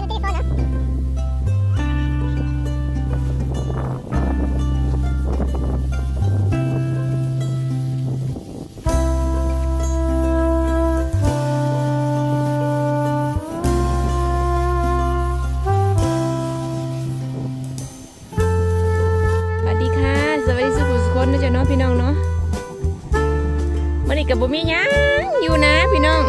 เป็นเทเลโฟนเหรอสวัสดีค่ะสวัสดีสุขุมสุขคนนะจ๊ะเนาะพี่น้องเนาะวันนี้กับบุมีหยังอยู่นะพี่น้อง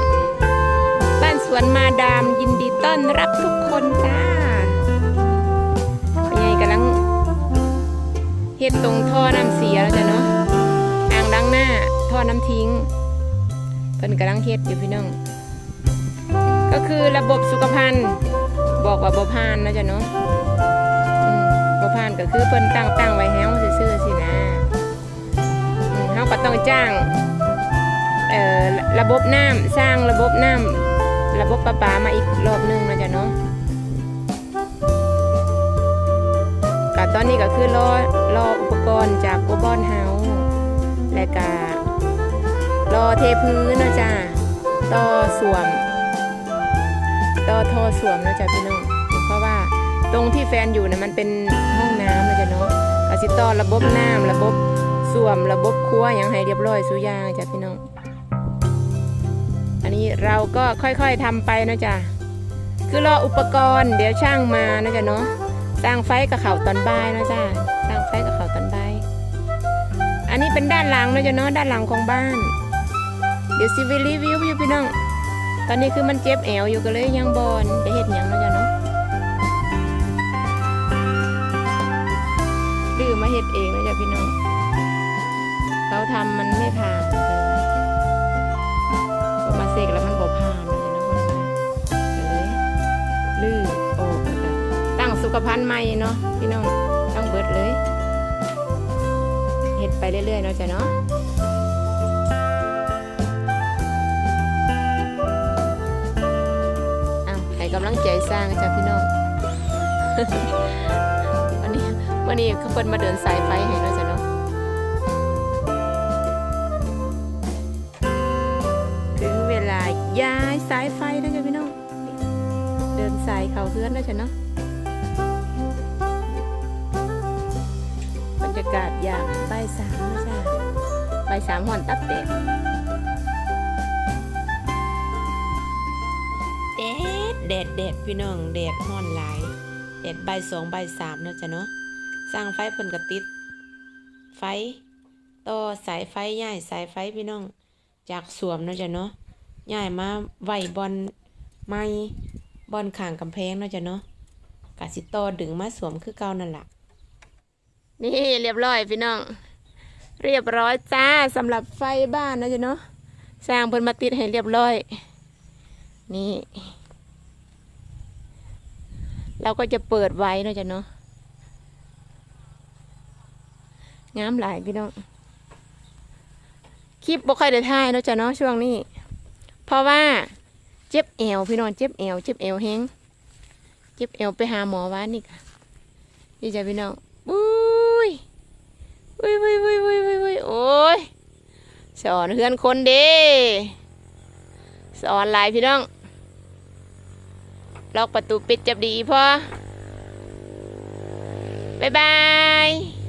บ้านสวนมาดามยินดีต้อนรับทุกคนจ้าพ่อใหญ่กำลังเฮ็ดตรงท่อน้ำเสียแล้วจ้ะเนาะอ่างล้างหน้าท่อน้ำทิ้งเพิ่นกำลังเฮ็ดอยู่พี่น้อง ก็คือระบบสุขภัณฑ์บอกว่าบ่ผ่านนะจ๊ะเนาะบ่ผ่านก็คือเพิ่นตั้งตั้งไว้ให้เฮาซื่อๆสินะเฮาก็ต้องจ้างเอ่อระบบน้ำสร้างระบบน้ำ ระบบประปามาอีกรอบหนึงนะจ้ะเนาะก็ตอนนี้ก็คือรอรออุปกรณ์จากโกบอนเฮาและก็รอเทพื้นนะจ้ะต่อสวมต่อท่อสวมนะจ้ะพี่น้องเพราะว่าตรงที่แฟนอยู่นี่ยมันเป็นห้องน้ำนะจ๊ะเนาะกสิต่อระบบน้ำระบบสวมระบบครัวอย่างให้เรียบร้อยสุยางจ้ะพี่น้อง อันนี้เราก็ค่อยๆทำไปนะจ๊ะคือรออุปกรณ์เดี๋ยวช่างมานะจ๊ะเนาะสร้างไฟกับเขาตอนบ่ายนะจ๊ะสร้างไฟกับเขาตอนบ่ายอันนี้เป็นด้านหลังนะจ๊ะเนาะด้านหลังของบ้าน เดี๋ยวซีวิรีวิวอยู่พี่น้องตอนนี้คือมันเจ็บแอวอยู่ก็เลยยังบอนจะเห็ดยังนะจ๊ะเนาะดื้อมาเฮ็ดเองนะจ๊ะพี่น้องเขาทำมันไม่ผ่าน เสกแล้วมันบ่ผ่านนะจ๊ะเนะคนว่าก็เลยลื่นออกแล้วก็ตั้งสุขภัณฑ์ใหม่เนาะพี่น้องตั้งเบิดเลยเฮ็ดไปเรื่อยๆเนาะจ๊ะเนาะอ้าวให้กำลังใจสร้างจ้ะพี่น้องวันนี้วันนี้เขาเปิดมาเดินสายไฟให้เนาะ ย้ายสายไฟแล้วจ้ะพี่น้อง เดินสายเขาเพื่อนแล้วจ้ะเนาะบรรยากาศยามบ่ายสามนะจ้ะบ่ายสามหอนตับเด็ดแดดแดดแดดพี่น้องแดดห้อนหลายแดดบ่ายสองใบสามนะจ้ะเนาะสร้างไฟเพิ่นก็ติด ไฟต่อสายไฟย้ายสายไฟพี่น้องจากสวมนะจ้ะเนาะ ย้ายมาไว้บอนไม้บอนข้างกำแพงเนาะจ้ะเนาะกะสิต่อดึงมาสวมคือเก่านั่นละนี่เรียบร้อยพี่น้อง เรียบร้อยจ้าสำหรับไฟบ้านเนาะจ้ะเนาะสร้างเพิ่นมาติดให้เรียบร้อย นี่ เราก็จะเปิดไว้เนาะจ้ะเนาะงามหลายพี่น้องคลิปบ่ค่อยได้ถ่ายเนาะจ้ะเนาะช่วงนี้ เพราะว่าเจ็บเอวพี่น้องเจ็บเอวเจ็บเอวแห้งเจ็บเอวไปหาหมอวานนี่ค่ะนี่จ้ะพี่น้องอุ้ยอุ้ยอุ้ยอุ้ยอุ้ยอุ้ยอุ้ยโอ้ยสอนเพื่อนคนเด้สอนหลายพี่น้องล็อกประตูปิดจับดีพอบ๊ายบาย